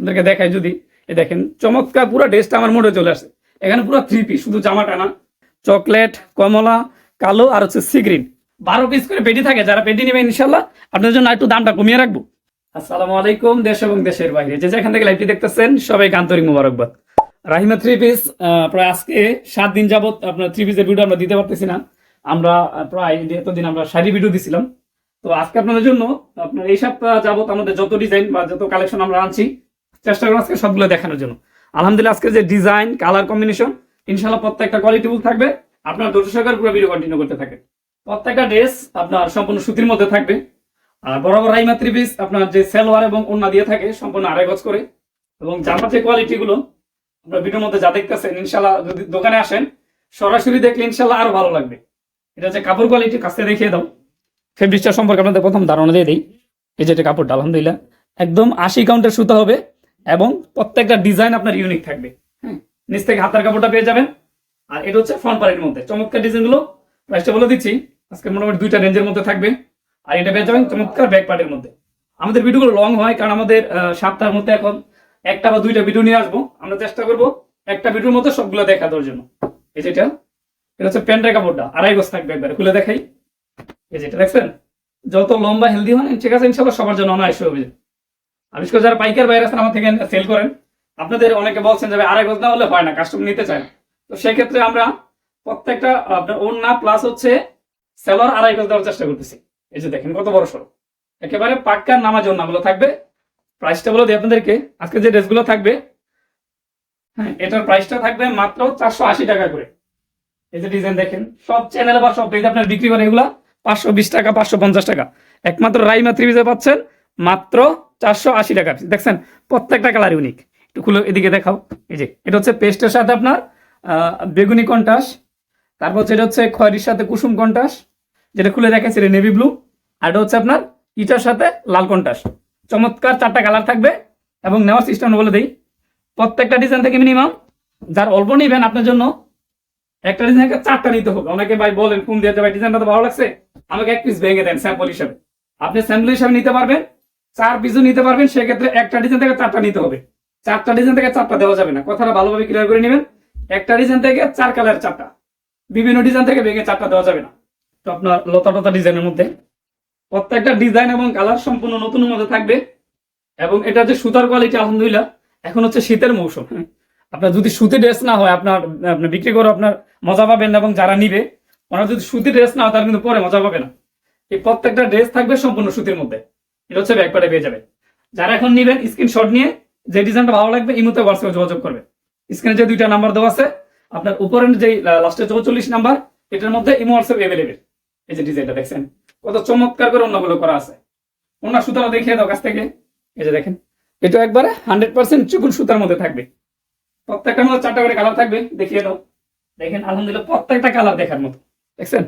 আপনাদেরকে দেখাই যদি। এই দেখেন, চমৎকার পুরো ড্রেসটা আমার মোটে চলে আসে। এখানে পুরো থ্রি পিস শুধু জামাটা না। চকলেট, কমলা, কালো আর হচ্ছে সি গ্রিন বারো পিস করে পেটি থাকে, যারা পেটি নেবেন ইনশাল্লাহ আপনার জন্য একটু দামটা কমিয়ে রাখব। আসসালামু আলাইকুম, দেশ এবং দেশের বাইরে। যে যেখান থেকে লাইভটি দেখতেছেন, সবাইকে আন্তরিক মুবারকবাদ। রাহিমা থ্রি পিস প্রায় আজকে সাত দিন যাবত আপনার থ্রি পিসের ভিডিও আমরা দিতে পারতেছি না। আমরা প্রায় এতদিন আমরা শাড়ি ভিডিও দিছিলাম। তো আজকে আপনাদের জন্য আপনার এই সপ্তাহ যাবত আমাদের যত ডিজাইন বা যত কালেকশন আমরা আনছি চেষ্টা করব আজকে সবগুলো দেখানোর জন্য। আলহামদুলিল্লাহ আজকে যে ডিজাইন কালার কম্বিনেশন ইনশাল্লাহ প্রত্যেকটা কোয়ালিটিফুল থাকবে। আপনার দুটো পুরো ভিডিও কন্টিনিউ করতে থাকে। প্রত্যেকটা ড্রেস আপনার সম্পূর্ণ সুতির মধ্যে থাকবে। আর বরাবর রাইমা থ্রি পিস আপনার যে সেলোয়ার এবং ওন্না দিয়ে থাকে, সম্পূর্ণ আড়াই গজ করে। এবং জামার যে কোয়ালিটি গুলো, আপনার ভিডিওর মধ্যে যা দেখতেছেন ইনশাল্লাহ যদি দোকানে আসেন, সরাসরি দেখলে ইনশাল্লাহ আরও ভালো লাগবে। এটা হচ্ছে কাপড় কোয়ালিটি কাছে দেখিয়ে দাও। ফেব্রিকটা সম্পর্কে আপনাদের প্রথম ধারণা দিয়ে দিই। এই যে এটা কাপড়টা, আলহামদুলিল্লাহ, একদম আশি কাউন্টের সুতা হবে। এবং প্রত্যেকটা ডিজাইন আপনার ইউনিক থাকবে। হ্যাঁ নিচ থেকে হাতার কাপড়টা পেয়ে যাবেন। আর এটা হচ্ছে ফ্রন্ট পার্টের মধ্যে। চমৎকার ডিজাইনগুলো প্রাইসটা বলে দিচ্ছি। আজকে মোটামুটি দুইটা রেঞ্জের মধ্যে থাকবে। আর এটা পেয়ে যাবেন চমৎকার ব্যাক পার্টের মধ্যে। আমাদের ভিডিওগুলো লং হয় কারণ আমাদের সপ্তাহের মধ্যে এখন একটা বা দুইটা ভিডিও নিয়ে আসব। আমরা চেষ্টা করব একটা ভিডিওর মধ্যে সবগুলো দেখা দেওয়ার জন্য। এই যেটা এটা হচ্ছে প্যান্টের কাপড়টা। আড়াই গজ থাকবে একবার। খুলে দেখাই। এই যেটা দেখছেন? যত লম্বা হেলদি হন ঠিক আছে ইনশাল্লাহ সবার জন্য অনায়াস হবে বিশেষ যারা পাইকার বাইরে আছেন, আমার থেকে সেল করেন। আপনাদের অনেকে বলছেন যে ভাই, আড়াই গজ না হলে হয় না কাস্টমার নিতে চায় না। তো সেক্ষেত্রে আমরা প্রত্যেকটা, আপনার ওড়না প্লাস হচ্ছে সেলার আড়াই গজ দেওয়ার চেষ্টা করতেছি। এই যে দেখেন, কত বড় সড়ো একেবারে পাক্কার নামাজ ওড়নাগুলো থাকবে। প্রাইসটা বলে দিই আপনাদেরকে, আজকে যে ড্রেসগুলো থাকবে হ্যাঁ এটার প্রাইসটা থাকবে মাত্র চারশো আশি টাকা করে। এই যে ডিজাইন দেখেন, সব চ্যানেলে বা সব পেজে আপনার বিক্রি করে এগুলা পাঁচশো বিশ টাকা, পাঁচশো পঞ্চাশ টাকা। একমাত্র রাইমা ত্রিভিজে পাচ্ছেন মাত্র চারশো আশি টাকা piece। দেখছেন, প্রত্যেকটা কালার ইউনিক একটু খুলে এদিকে দেখাও। এই যে, এটা হচ্ছে পেস্টের সাথে আপনার বেগুনি কন্টাস। তারপর হচ্ছে এটা হচ্ছে খয়েরির সাথে কুসুম কন্টাস। যেটা খুলে রেখেছে নেভি ব্লু আর এটা হচ্ছে আপনার ইটার সাথে লাল কন্টাস। চমৎকার চারটা কালার থাকবে এবং নেওয়ার সিস্টেম বলে দেই। প্রত্যেকটা ডিজাইন থেকে মিনিমাম যার অল্প নিবেন আপনার জন্য, একটা ডিজাইন থেকে চারটা নিতে হবে। অনেকে ভাই বলেন ফোন দিয়ে ভাই ডিজাইনটা তো ভালো লাগছে। আমাকে এক পিস ভেঙে দেন স্যাম্পল হিসাবে। আপনি স্যাম্পল হিসাবে নিতে পারবেন। চার পিসও নিতে পারবেন, সেক্ষেত্রে একটা ডিজাইন থেকে চারটা নিতে হবে। চারটা ডিজাইন থেকে চারটা দেওয়া যাবে না। কথাটা ভালোভাবে ক্লিয়ার করে নেবেন। একটা ডিজাইন থেকে চার কালার চারটা। বিভিন্ন ডিজাইন থেকে ভেঙে চারটা দেওয়া যাবে না। তো আপনার লতা টতা ডিজাইনের মধ্যে প্রত্যেকটা ডিজাইন এবং কালার সম্পূর্ণ নতুন মধ্যে থাকবে এবং এটা যে সুতার কোয়ালিটি আলহামদুলিল্লাহ, এখন হচ্ছে শীতের মৌসুম। আপনার যদি সুতি ড্রেস না হয়, আপনার আপনার বিক্রি করে আপনার মজা পাবেন এবং যারা নিবে, ওনার যদি সুতি ড্রেস না হয়, তারা কিন্তু পরে মজা পাবে না। এই প্রত্যেকটা ড্রেস থাকবে সম্পূর্ণ সুতির মধ্যে। এটা হচ্ছে ব্যাকপার্টে পেয়ে যাবে। যারা এখন নিবেন স্ক্রিনশট নিয়ে যে ডিজাইনটা ভালো লাগবে, এই মুহূর্তে হোয়াটসঅ্যাপে যোগাযোগ করবে স্ক্রিনে যে দুইটা নাম্বার দেওয়া আছে, আপনার উপরের যে লাস্টে চৌচল্লিশ নাম্বার এটার মধ্যে ইমো হোয়াটসঅ্যাপ অ্যাভেলেবেল এই যে ডিজাইনটা দেখছেন, কত চমৎকার করে অন্যগুলো করা আছে। অন্য সুতারা দেখিয়ে দাও কাছ থেকে। এই যে দেখেন, এটা একবারে হান্ড্রেড পার্সেন্ট চিকুন সুতার মধ্যে থাকবে। প্রত্যেকটার মধ্যে চারটা করে কালার থাকবে, দেখিয়ে দাও। দেখেন, আলহামদুলিল্লাহ প্রত্যেকটা কালার দেখার মতো। দেখছেন?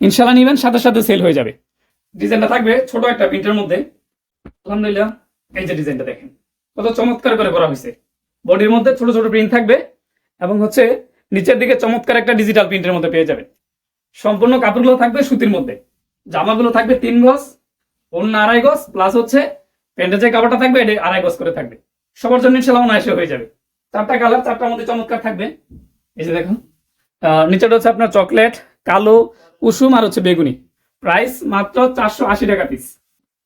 ইনশাল্লাহ নিবেন, সাথে সাথে সেল হয়ে যাবে। ডিজাইনটা থাকবে ছোট একটা প্রিন্টের মধ্যে। আলহামদুলিল্লাহ এই যে ডিজাইনটা দেখেন। কত চমৎকার করে করা হয়েছে বডির মধ্যে ছোট ছোট প্রিন্ট থাকবে এবং হচ্ছে নিচের দিকে চমৎকার একটা ডিজিটাল প্রিন্টের মধ্যে পেয়ে যাবেন। সম্পূর্ণ কাপড়গুলো থাকবে সুতির মধ্যে। জামাগুলো থাকবে তিন গজ অন্য আড়াই গজ প্লাস হচ্ছে প্যান্টের যে কাপড়টা থাকবে, এটা আড়াই গজ করে থাকবে। সবার জন্য ইনশাল্লাহ অনায়াসে হয়ে যাবে। চারটা কালার চারটার মধ্যে চমৎকার থাকবে। এই যে দেখুন নিচেটা হচ্ছে আপনার চকলেট কালো, কুসুম আর হচ্ছে বেগুনি। প্রাইস মাত্র চারশো আশি টাকা পিস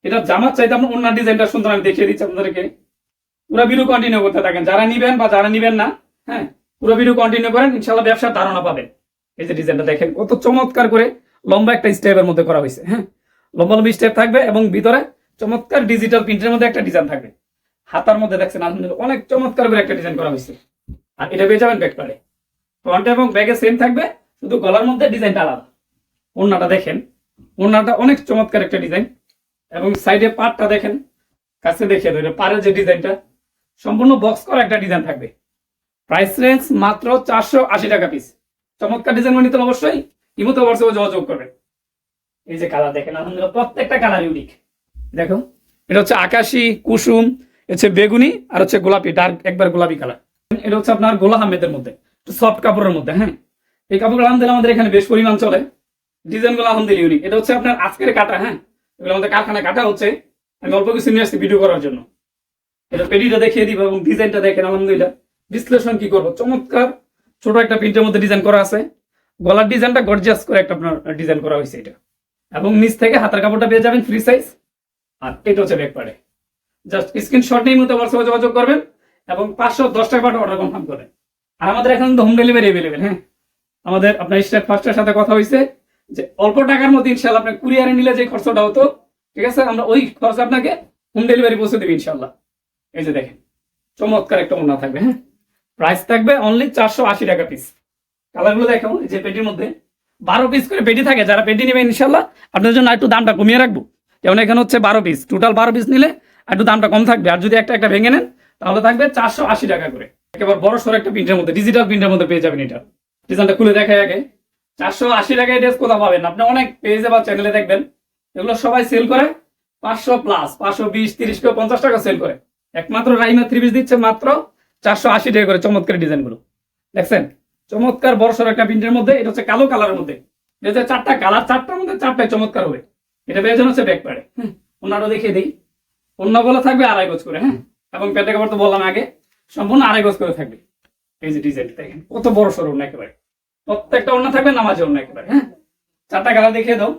এটা জামার চাইতে আপনার অন্য ডিজাইনটা সুন্দর আমি দেখিয়ে দিচ্ছি আপনাদেরকে। পুরো ভিডিও কন্টিনিউ করতে থাকেন। যারা নিবেন বা যারা নিবেন না হ্যাঁ পুরো ভিডিও কন্টিনিউ করেন ইনশাল্লাহ ব্যবসার ধারণা পাবেন। এই যে ডিজাইনটা দেখেন, কত চমৎকার করে লম্বা একটা স্টেপের মধ্যে করা হয়েছে হ্যাঁ। লম্বা লম্বি স্টেপ থাকবে এবং ভিতরে চমৎকার ডিজিটাল প্রিন্টের মধ্যে একটা ডিজাইন থাকবে। হাতার মধ্যে দেখছেন, আলহামদুলিল্লাহ, অনেক চমৎকার করে একটা ডিজাইন করা হয়েছে। আর এটা পেয়ে যাবেন ব্যাকপারে ফ্রন্ট এবং ব্যাগে সেম থাকবে, শুধু গলার মধ্যে ডিজাইনটা আলাদা। ওড়নাটা দেখেন, ওড়নাটা অনেক চমৎকার একটা ডিজাইন এবং সাইডে পাটটা দেখেন, কাছে দেখিয়ে দেবে। পাড়ের যে ডিজাইনটা, সম্পূর্ণ বক্স করা একটা ডিজাইন থাকবে। প্রাইস রেঞ্জ মাত্র চারশো আশি টাকা পিস চমৎকার ডিজাইন নিতে অবশ্যই, ইমোতে হোয়াটসঅ্যাপে যোগাযোগ করবেন। এই যে কালার দেখেন, আলহামদুলিল্লাহ প্রত্যেকটা কালার ইউনিক দেখো, এটা হচ্ছে আকাশি, কুসুম হচ্ছে বেগুনি আর হচ্ছে গোলাপি ডার্ক একবার গোলাপি কালার এটা হচ্ছে আপনার গোলা আহমেদের মধ্যে সফট কাপড়ের মধ্যে হ্যাঁ? এই কাপড়গুলো আলহামদুলিল্লাহ আমাদের এখানে বেশ পরিমাণ চলে। ডিজাইনগুলো আলহামদুলিল্লাহ ইউনিক এটা হচ্ছে আপনার আজকের কাটা হ্যাঁ? এগুলো আমাদের কারখানায় কাটা হচ্ছে। আমি অল্প কিছু নিয়ে আসছি ভিডিও করার জন্য। এটা পেডিটা দেখিয়ে দিব এবং ডিজাইনটা দেখেন, আলহামদুলিল্লাহ। বিশ্লেষণ কি করব? চমৎকার। ছোট একটা প্রিন্টের মধ্যে ডিজাইন করা আছে। গলার ডিজাইনটা গর্জিয়াস করে একটা আপনার ডিজাইন করা হয়েছে এটা। এবং নিচ থেকে হাতের কাপড়টা পেয়ে যাবেন ফ্রি সাইজ আর এটা হচ্ছে ব্যাক পার্টে জাস্ট স্ক্রিনশট নিয়ে মতো হোয়াটসঅ্যাপে যোগাযোগ করবেন এবং পাঁচশো দশ টাকা পাঠা অর্ডার কনফার্ম করবেন আর আমাদের এখন হোম ডেলিভারি অ্যাভেলেবেল হ্যাঁ। আমাদের আপনার স্টেট ফার্স্টের সাথে কথা হয়েছে। যে অল্প টাকার মধ্যে ইনশাল্লাহ আপনার কুরিয়ারে নিলে যে খরচটা হতো, ঠিক আছে? আমরা ওই খরচ আপনাকে হোম ডেলিভারি পৌঁছে দেবো ইনশাল্লাহ এই যে দেখেন, চমৎকার একটা ওনা থাকবে হ্যাঁ? প্রাইস থাকবে অনলি চারশো আশি টাকা পিস কালারগুলো দেখো যে পেটির মধ্যে বারো পিস করে পেটি থাকে, যারা পেটি নেবে ইনশাল্লাহ আপনাদের জন্য একটু দামটা কমিয়ে রাখব। যেমন এখানে হচ্ছে বারো পিস টোটাল বারো পিস নিলে একটু দামটা কম থাকবে। আর যদি একটা একটা ভেঙে নেন, তাহলে থাকবে চারশো আশি টাকা করে। একেবারে বড় সড়ো একটা প্রিন্টের মধ্যে ডিজিটাল প্রিন্টের মধ্যে পেয়ে যাবেন এটা। ডিজাইনটা খুলে দেখা আগে। চারশো আশি টাকায় ড্রেস কোথাও পাবেন আপনি অনেক পেজে বা চ্যানেলে দেখবেন, এগুলো সবাই সেল করে পাঁচশো প্লাস পাঁচশো বিশ, তিরিশ কেউ পঞ্চাশ টাকা সেল করে। একমাত্র রাইমা থ্রি পিস দিচ্ছে মাত্র চারশো আশি টাকা করে চমৎকার ডিজাইনগুলো দেখছেন? চমৎকার সড়ো একটা প্রিন্টের মধ্যে, এটা হচ্ছে কালো কালারের মধ্যে। এটা চারটা কালার চারটার মধ্যে চারটায় চমৎকার হবে। এটা যাবেন হচ্ছে ব্যাক হ্যাঁ ওনারও দেখিয়ে দিই। অন্য বলা থাকবে আড়াই গজ করে হ্যাঁ? এবং প্যান্টের কাপড় তো বললাম আগে, সম্পূর্ণ আড়াই গজ করে থাকবে। এই যে ডিজাইন দেখেন, কত বড় অন্য একেবারে। প্রত্যেকটা অন্য থাকবে নামাজে অন্য একেবারে। হ্যাঁ? চারটা কালার দেখিয়ে দাও।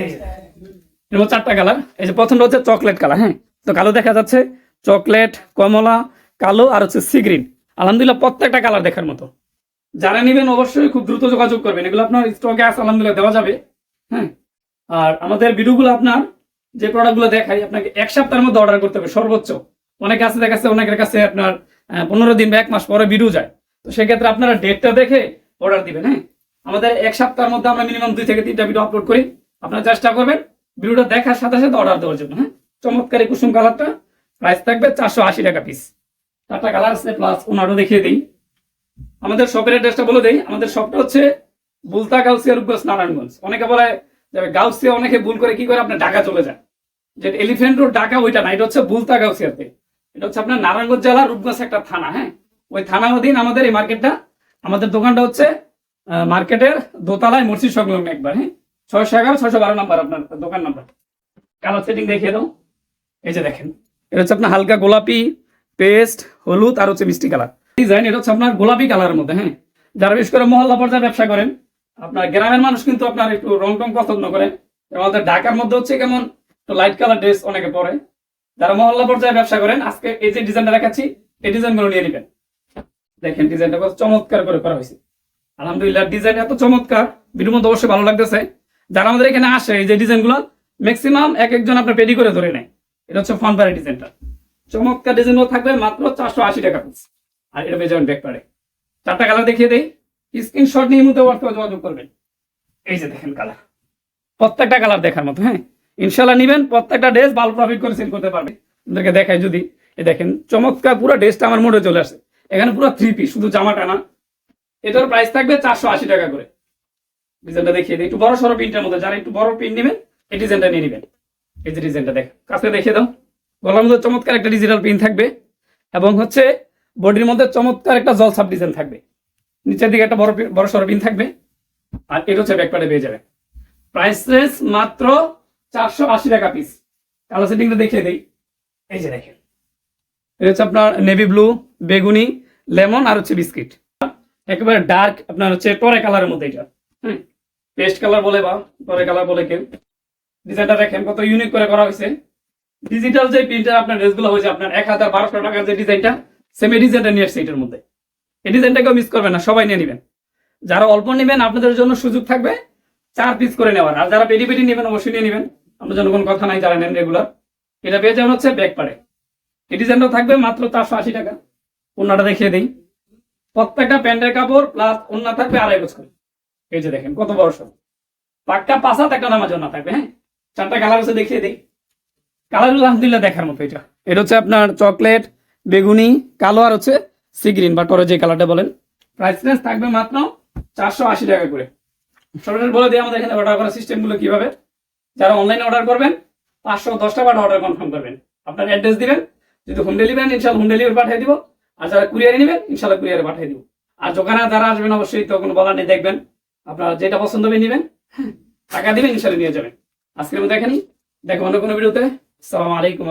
এই যে চারটা কালার। এই যে প্রথমটা হচ্ছে চকলেট কালার হ্যাঁ? তো কালো দেখা যাচ্ছে, চকলেট, কমলা, কালো আর হচ্ছে সি গ্রিন। আলহামদুলিল্লাহ প্রত্যেকটা কালার দেখার মতো। যারা নেবেন অবশ্যই খুব দ্রুত যোগাযোগ করবেন। এগুলো আপনার স্টকে আছে, আলহামদুলিল্লাহ দেওয়া যাবে। হ্যাঁ? আর আমাদের ভিডিওগুলো আপনার যে প্রোডাক্টগুলো দেখাই, আপনাকে এক সপ্তাহের মধ্যে অর্ডার করতে হবে, সর্বোচ্চ। অনেকে আছে দেখাচ্ছে অনেকের কাছে আপনার পনেরো দিন বা এক মাস পরে ভিডিও যায়। তো সেক্ষেত্রে আপনারা ডেটটা দেখে অর্ডার দিবেন হ্যাঁ? আমাদের এক সপ্তাহের মধ্যে আমরা মিনিমাম দুই থেকে তিনটা ভিডিও আপলোড করি। আপনারা চেষ্টা করবেন ভিডিওটা দেখার সাথে সাথে অর্ডার দেওয়ার জন্য হ্যাঁ? চমৎকার এই কুসুম কালারটা প্রাইস থাকবে চারশো আশি টাকা পিস চারটা কালার আছে প্লাস ওনারও দেখিয়ে দিই। আমাদের শপের অ্যাড্রেসটা বলে দেই। আমাদের শপটা হচ্ছে বুলতা গাউসিয়া রূপগঞ্জ, নারায়ণগঞ্জ। অনেকে বলে গাউসিয়া অনেকে ভুল করে কি করে আপনার ঢাকা চলে যায় যে এলিফেন্ট রোড ঢাকা ওইটা না, এটা হচ্ছে বুলতা গাউসিয়াতে। এটা হচ্ছে আপনার নারায়ণগঞ্জ জেলা রূপগঞ্জ একটা থানা হ্যাঁ? ওই থানার অধীন আমাদের এই মার্কেটটা আমাদের দোকানটা হচ্ছে মার্কেটের দোতলায় মসজিদ সংলগ্ন একবার হ্যাঁ? ছয়শো এগারো, ছয়শো বারো নাম্বার আপনার দোকান নাম্বার। কালার সেটিং দেখিয়ে দাও। এই যে দেখেন, এটা হচ্ছে আপনার হালকা গোলাপি পেস্ট, হলুদ, আর হচ্ছে মিষ্টি কালার। ডিজাইন, এটা হচ্ছে আপনার গোলাপি কালারের মধ্যে হ্যাঁ? যারা বিশেষ করে মহল্লা পর্যায়ে ব্যবসা করেন, আপনার গ্রামের মানুষ কিন্তু আপনার একটু রং টং পছন্দ করে। এবং আমাদের ঢাকার মধ্যে হচ্ছে কেমন লাইট কালার ড্রেস অনেকে পরে। যারা মহল্লা পর্যায়ে ব্যবসা করেন, আজকে এই যে ডিজাইনটা দেখাচ্ছি, এই ডিজাইনগুলো নিয়ে নেবেন। দেখেন ডিজাইনটা কত চমৎকার করে করা হয়েছে। আলহামদুলিল্লাহ, ডিজাইন এত চমৎকার, ভিডিওর মধ্যে অবশ্যই ভালো লাগতেছে। যারা আমাদের এখানে আসে, এই যে ডিজাইনগুলো ম্যাক্সিমাম এক একজন আপনার পেডি করে ধরে নেয়। এটা হচ্ছে ফন পারে ডিজাইনটা। চমৎকার ডিজাইনগুলো থাকবে মাত্র চারশো আশি টাকা পিস আর এটা পেয়ে যাবেন ব্যাক পারে চারটা কালার দেখিয়ে দেই। স্ক্রিনশট নিয়ে মতো হোয়াটসঅ্যাপে যোগাযোগ করবেন। এই যে দেখেন কালার প্রত্যেকটা কালার দেখার মতো হ্যাঁ? ইনশাল্লাহ নিবেন, প্রত্যেকটা ড্রেস ভালো প্রফিট করে সেল করতে পারবে। আপনাদেরকে দেখায় যদি। এই দেখেন, চমৎকার পুরো ড্রেসটা আমার মোড়ে চলে আসে। এখানে পুরো থ্রি পিস শুধু জামাটা না। এটার প্রাইস থাকবে চারশো আশি টাকা করে। ডিজাইনটা দেখিয়ে দিই। একটু বড় সড়ো প্রিন্টের মধ্যে, যারা একটু বড় প্রিন্ট নেবেন, এই ডিজাইনটা নিয়ে নেবেন। এই যে ডিজাইনটা দেখ, কাছে দেখিয়ে দাও। গলার মধ্যে চমৎকার একটা ডিজিটাল প্রিন্ট থাকবে এবং হচ্ছে বডির মধ্যে চমৎকার একটা জল সাব ডিজাইন থাকবে। নিচের দিকে একটা বড় বড় সড়ো পিন থাকবে। আর এটা হচ্ছে ব্যাকপার্টে পেয়ে যাবে প্রাইস রেঞ্জ মাত্র চারশো আশি টাকা পিস কালার সেটিংটা দেখিয়ে দিই। এই যে দেখেন। এটা হচ্ছে আপনার নেভি ব্লু বেগুনি লেমন আর হচ্ছে বিস্কিট। একেবারে ডার্ক, আপনার হচ্ছে টরে কালারের মধ্যে এটা। হ্যাঁ পেস্ট কালার বলে বা টরে কালার বলে কেউ। ডিজাইনটা দেখেন, কত ইউনিক করে করা হয়েছে। ডিজিটাল যে প্রিন্টার আপনার ড্রেসগুলো হয়েছে, আপনার এক হাজার বারোশো টাকার যে ডিজাইনটা সেম ডিজাইনটা নিয়ে আসছে এটার মধ্যে। এই ডিজাইনটাকেও মিস করবেন না, সবাই নিয়ে নেবেন। যারা অল্প নেবেন, আপনাদের জন্য সুযোগ থাকবে, চার পিস করে নেওয়ার। আর যারা পেটি পেটি নেবেন, অবশ্যই নিয়ে নেবেন। আপনার জন্য কোনো কথা নাই, যারা নেন রেগুলার এটা পেয়ে যাবেন হচ্ছে ব্যাক পারে। এই ডিজাইনটা থাকবে মাত্র চারশো আশি টাকা। অন্যটা দেখিয়ে দিই। প্রত্যেকটা প্যান্টের কাপড় প্লাস অন্য থাকবে আড়াই বছর এই যে দেখেন কত বড় সব। পাক্কা পাঁচাত একটা নামার জন্য থাকবে হ্যাঁ? চারটা কালার হচ্ছে দেখিয়ে দিই। কালারগুলো আলহামদুলিল্লাহ দেখার মতো এটা। এটা হচ্ছে আপনার চকলেট বেগুনি, কালো আর হচ্ছে সি গ্রিন বা টরে যে কালারটা বলেন। প্রাইস রেঞ্জ থাকবে মাত্র চারশো আশি টাকা করে। সরাসরি বলে দিই আমাদের এখানে অর্ডার করার সিস্টেমগুলো কীভাবে। যারা অনলাইনে অর্ডার করবেন, পাঁচশো দশটা টাকা অর্ডার কনফার্ম করবেন। আপনার অ্যাড্রেস দিবেন, যদি হোম ডেলিভারি ইনশাল্লাহ হোম ডেলিভারি পাঠিয়ে দিব। আর যারা কুরিয়ারে নেবেন ইনশাল্লাহ কুরিয়ারে পাঠিয়ে দিব। আর দোকানে যারা আসবেন অবশ্যই তখন বলার নেই দেখবেন। আপনারা যেটা পছন্দ হবে নেবেন। হ্যাঁ, টাকা দিবেন ইনশাল্লাহ নিয়ে যাবেন। আজকের মতো দেখেনি দেখো অন্য কোনো ভিডিওতে। সালাম আলাইকুম